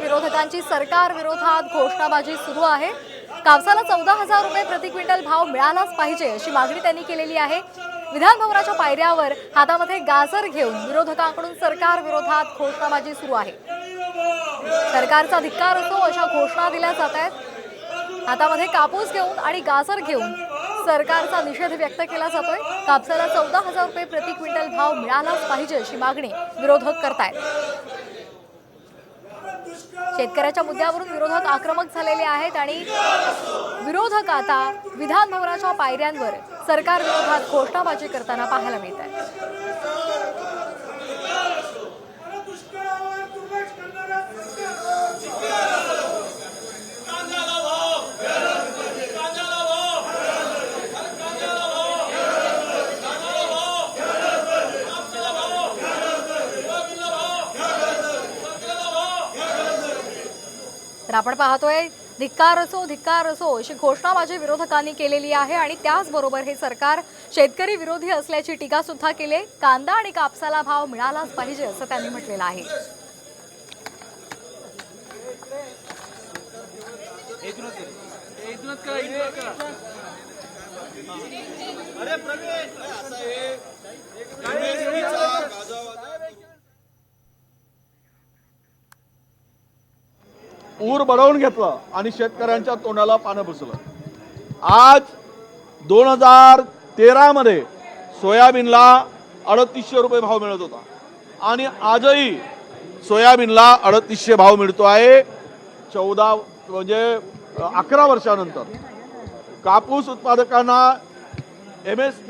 विरोधकांची सरकार विरोधात घोषणाबाजी सुरू आहे. कापसाला चौदा हजार रुपये प्रति क्विंटल भाव मिळालाच पाहिजे अशी मागणी त्यांनी केलेली आहे. विधानभवनाच्या पायऱ्यावर हातामध्ये गाजर घेऊन विरोधकांकडून सरकार विरोधात घोषणाबाजी सुरू आहे. सरकारचा धिक्कार असतो अशा घोषणा दिल्या जात आहेत. हातामध्ये कापूस घेऊन आणि गाजर घेऊन सरकारचा निषेध व्यक्त केला जातोय. कापसाला चौदा हजार रुपये प्रति क्विंटल भाव मिळालाच पाहिजे अशी मागणी विरोधक करतायत. शेतकऱ्याच्या मुद्द्यावरून विरोधक आक्रमक झालेले आहेत आणि विरोधक आता विधान भवनाच्या पायऱ्यांवर सरकार विरोधात घोषणाबाजी करताना पाहायला मिळत आहे. तर आपण पाहतोय धिक्कार असो धिक्कार असो अशी घोषणाबाजी विरोधकांनी केलेली आहे आणि त्याचबरोबर हे सरकार शेतकरी विरोधी असल्याची टीका सुद्धा केली. कांदा आणि कापसाला भाव मिळालाच पाहिजे असं त्यांनी म्हटलेलं आहे. पूर बडवून घेतलं आणि शेतकऱ्यांच्या तोंडाला पानं पुसलं. आज दोन हजार तेरामध्ये सोयाबीनला अडतीसशे रुपये भाव मिळत होता. आणि आजही सोयाबीनला अडतीसशे भाव मिळतो आहे. चौदा म्हणजे अकरा वर्षानंतर. कापूस उत्पादकांना एम एस पी